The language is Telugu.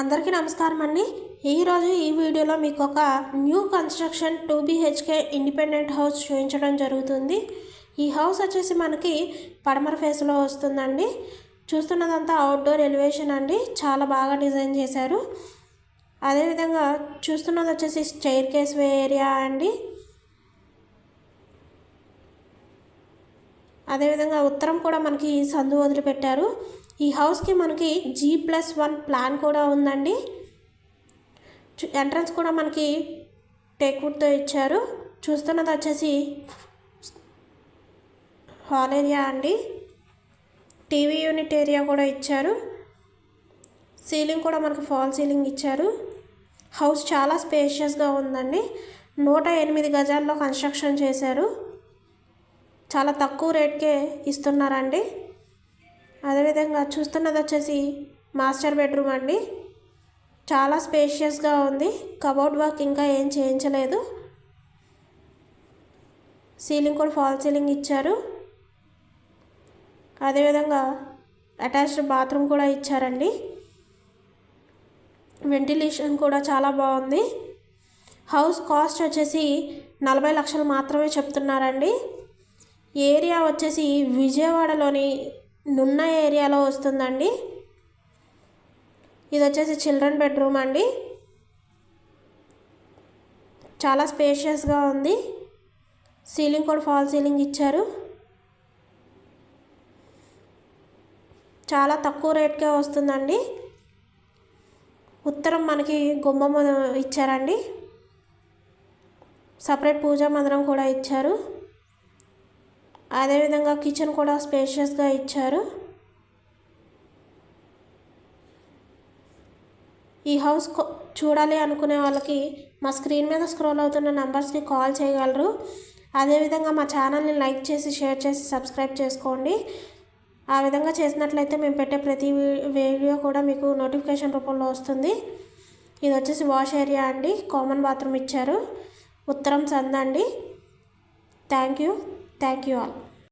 అందరికీ నమస్కారం అండి. ఈరోజు ఈ వీడియోలో మీకు ఒక new construction two BHK independent house చూపించడం జరుగుతుంది. ఈ హౌస్ వచ్చేసి మనకి పడమర ఫేస్లో వస్తుందండి. చూస్తున్నదంతా అవుట్డోర్ ఎలివేషన్ అండి. చాలా బాగా డిజైన్ చేశారు. అదేవిధంగా చూస్తున్నది వచ్చేసి స్టైర్ కేస్ వే ఏరియా అండి. అదేవిధంగా ఉత్తరం కూడా మనకి సందు వదిలిపెట్టారు. ఈ హౌస్కి మనకి జీ ప్లస్ వన్ ప్లాన్ కూడా ఉందండి. ఎంట్రన్స్ కూడా మనకి టేక్వుడ్తో ఇచ్చారు. చూస్తున్నది వచ్చేసి హాల్ ఏరియా అండి. టీవీ యూనిట్ ఏరియా కూడా ఇచ్చారు. సీలింగ్ కూడా మనకు ఫాల్ సీలింగ్ ఇచ్చారు. హౌస్ చాలా స్పేషియస్గా ఉందండి. నూట ఎనిమిది గజాల్లో కన్స్ట్రక్షన్ చేశారు. చాలా తక్కువ రేట్కే ఇస్తున్నారండి. అదేవిధంగా చూస్తున్నది వచ్చేసి మాస్టర్ బెడ్రూమ్ అండి. చాలా స్పేషియస్గా ఉంది. కబోర్డ్ వర్క్ ఇంకా ఏం చేయించలేదు. సీలింగ్ కూడా ఫాల్ సీలింగ్ ఇచ్చారు. అదేవిధంగా అటాచ్డ్ బాత్రూమ్ కూడా ఇచ్చారండి. వెంటిలేషన్ కూడా చాలా బాగుంది. హౌస్ కాస్ట్ వచ్చేసి నలభై లక్షలు మాత్రమే చెప్తున్నారండి. ఏరియా వచ్చేసి విజయవాడలోని నున్న ఏరియాలో వస్తుందండి. ఇది వచ్చేసి చిల్డ్రన్ బెడ్రూమ్ అండి. చాలా స్పేషియస్గా ఉంది. సీలింగ్ కూడా ఫాల్ సీలింగ్ ఇచ్చారు. చాలా తక్కువ రేట్కే వస్తుందండి. ఉత్తరం మనకి గుమ్మం ఇచ్చారండి. సపరేట్ పూజా మందిరం కూడా ఇచ్చారు. అదేవిధంగా కిచెన్ కూడా స్పేషియస్గా ఇచ్చారు. ఈ హౌస్ చూడాలి అనుకునే వాళ్ళకి మా స్క్రీన్ మీద స్క్రోల్ అవుతున్న నెంబర్స్కి కాల్ చేయగలరు. అదేవిధంగా మా ఛానల్ని లైక్ చేసి షేర్ చేసి సబ్స్క్రైబ్ చేసుకోండి. ఆ విధంగా చేసినట్లయితే మేము పెట్టే ప్రతి వీడియో కూడా మీకు నోటిఫికేషన్ రూపంలో వస్తుంది. ఇది వచ్చేసి వాష్ ఏరియా అండి. కామన్ బాత్రూమ్ ఇచ్చారు. ఉత్తరం సందండి. Thank you thank you all